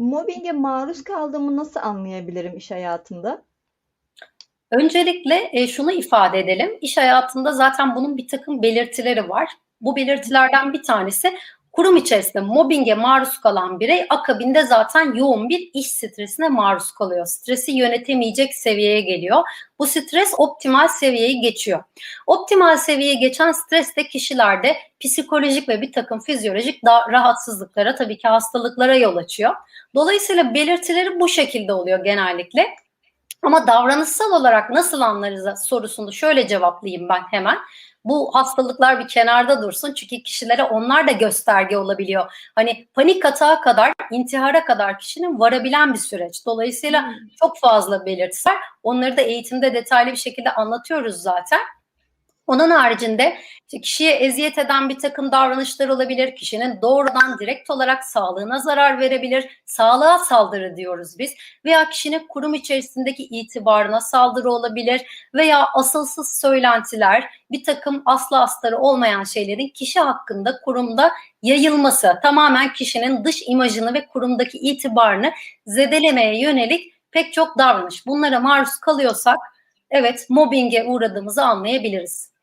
Mobbinge maruz kaldığımı nasıl anlayabilirim iş hayatında? Öncelikle e, şunu ifade edelim. İş hayatında zaten bunun bir takım belirtileri var. Bu belirtilerden bir tanesi kurum içerisinde mobbinge maruz kalan birey akabinde zaten yoğun bir iş stresine maruz kalıyor. Stresi yönetemeyecek seviyeye geliyor. Bu stres optimal seviyeyi geçiyor. Optimal seviyeye geçen stres de kişilerde psikolojik ve bir takım fizyolojik rahatsızlıklara tabii ki hastalıklara yol açıyor. Dolayısıyla belirtileri bu şekilde oluyor genellikle. Ama davranışsal olarak nasıl anlarız sorusunu şöyle cevaplayayım ben hemen. Bu hastalıklar bir kenarda dursun çünkü kişilere onlar da gösterge olabiliyor. Hani panik atağa kadar, intihara kadar kişinin varabilen bir süreç. Dolayısıyla çok fazla belirtiler. Onları da eğitimde detaylı bir şekilde anlatıyoruz zaten. Onun haricinde işte kişiye eziyet eden bir takım davranışlar olabilir. Kişinin doğrudan direkt olarak sağlığına zarar verebilir. Sağlığa saldırı diyoruz biz. Veya kişinin kurum içerisindeki itibarına saldırı olabilir. Veya asılsız söylentiler, bir takım aslı astarı olmayan şeylerin kişi hakkında kurumda yayılması. Tamamen kişinin dış imajını ve kurumdaki itibarını zedelemeye yönelik pek çok davranış. Bunlara maruz kalıyorsak evet mobbinge uğradığımızı anlayabiliriz.